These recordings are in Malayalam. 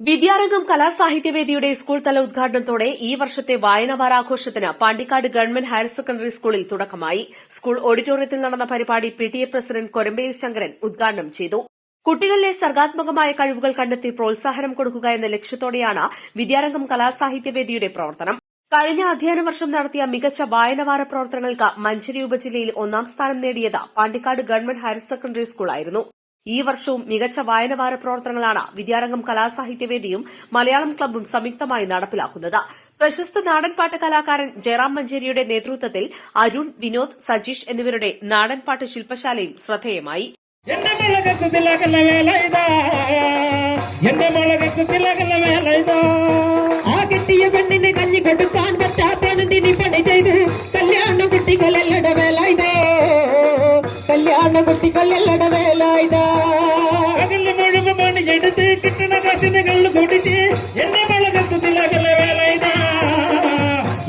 വിദ്യാരംഗം കലാസാഹിത്യവേദിയുടെ സ്കൂൾ തല ഉദ്ഘാടനത്തോടെ ഈ വർഷത്തെ വായനാ വാരാഘോഷത്തിന് പാണ്ടിക്കാട് ഗവൺമെന്റ് ഹയർ സെക്കൻഡറി സ്കൂളിൽ തുടക്കമായി. സ്കൂൾ ഓഡിറ്റോറിയത്തിൽ നടന്ന പരിപാടി P T A president Korambayil Sankaran ഉദ്ഘാടനം ചെയ്തു. കുട്ടികളിലെ സർഗാത്മകമായ കഴിവുകൾ കണ്ടെത്തി പ്രോത്സാഹനം കൊടുക്കുക എന്ന ലക്ഷ്യത്തോടെയാണ് വിദ്യാരംഗം കലാസാഹിത്യവേദിയുടെ പ്രവർത്തനം. കഴിഞ്ഞ അധ്യയന വർഷം നടത്തിയ മികച്ച വായനവാര പ്രവർത്തനങ്ങൾക്ക് മഞ്ചേരി ഉപജില്ലയിൽ ഒന്നാം സ്ഥാനം നേടിയത് പാണ്ടിക്കാട് ഗവൺമെന്റ് ഹയർ സെക്കൻഡറി സ്കൂളായിരുന്നു. ഈ വർഷവും മികച്ച വായനവാര പ്രവർത്തനങ്ങളാണ് വിദ്യാരംഗം കലാസാഹിത്യവേദിയും മലയാളം ക്ലബ്ബും സംയുക്തമായി നടപ്പിലാക്കുന്നത്. പ്രശസ്ത നാടൻപാട്ട് കലാകാരൻ ജയറാം മഞ്ചേരിയുടെ നേതൃത്വത്തിൽ അരുൺ വിനോദ് സജീഷ് എന്നിവരുടെ നാടൻപാട്ട് ശില്പശാലയും ശ്രദ്ധേയമായി. കഞ്ഞി കല്യാണ കുട്ടികളെല്ലട കല്യാണ കുട്ടികളെല്ലട കിട്ടണ കാശിനുകളിൽ കുടിച്ച് എന്നെ മുളകച്ചതിലകല വേല ഇതാ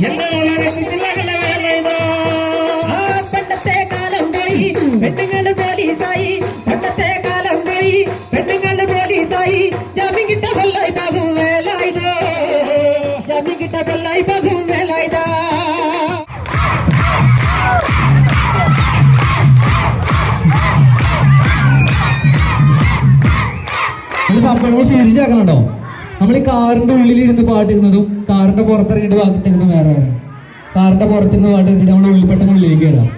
എന്നെ മുളകച്ചതിലകല വേല ഇതാ ആ പണ്ടത്തെ കാലം പോയി പെണ്ണുങ്ങള് പോലീസായി പണ്ടത്തെ കാലം പോയി പെണ്ണുങ്ങള് പോലീസായി ജാമ്യം കിട്ട വെള്ളായി പോകും വേല ഇതേ ജാമ്യം കിട്ട വെള്ളായി പോകും ഒരു സംഭവം നമ്മൾ സൂചിച്ചാക്കലുണ്ടോ നമ്മൾ ഈ കാറിന്റെ ഉള്ളിൽ ഇരുന്ന് പാട്ടിരുന്നതും കാറിന്റെ പുറത്തിറങ്ങിയിട്ട് പാട്ടിട്ടിരുന്നതും വേറെ കാറിന്റെ പുറത്തിരുന്ന് പാട്ടിട്ടിട്ട് നമ്മൾ ഉള്ളിൽ പെട്ടെന്ന് ഉള്ളിലേക്ക് കയറാം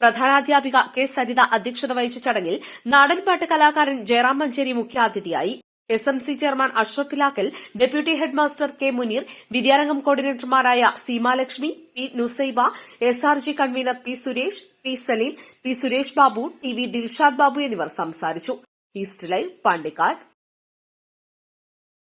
പ്രധാനാധ്യാപിക കെ സരിത അധ്യക്ഷത വഹിച്ച ചടങ്ങിൽ നാടൻപാട്ട് കലാകാരൻ ജയറാം മഞ്ചേരി മുഖ്യാതിഥിയായി. S M C chairman Ashraf Pilakkal deputy headmaster K Muneer Vidyarangam കോർഡിനേറ്റർമാരായ Seemalakshmi P Nusaiba S R G convener P Suresh P Saleem P Suresh Babu T V Dilshad Babu എന്നിവർ സംസാരിച്ചു. East live Pandikkad.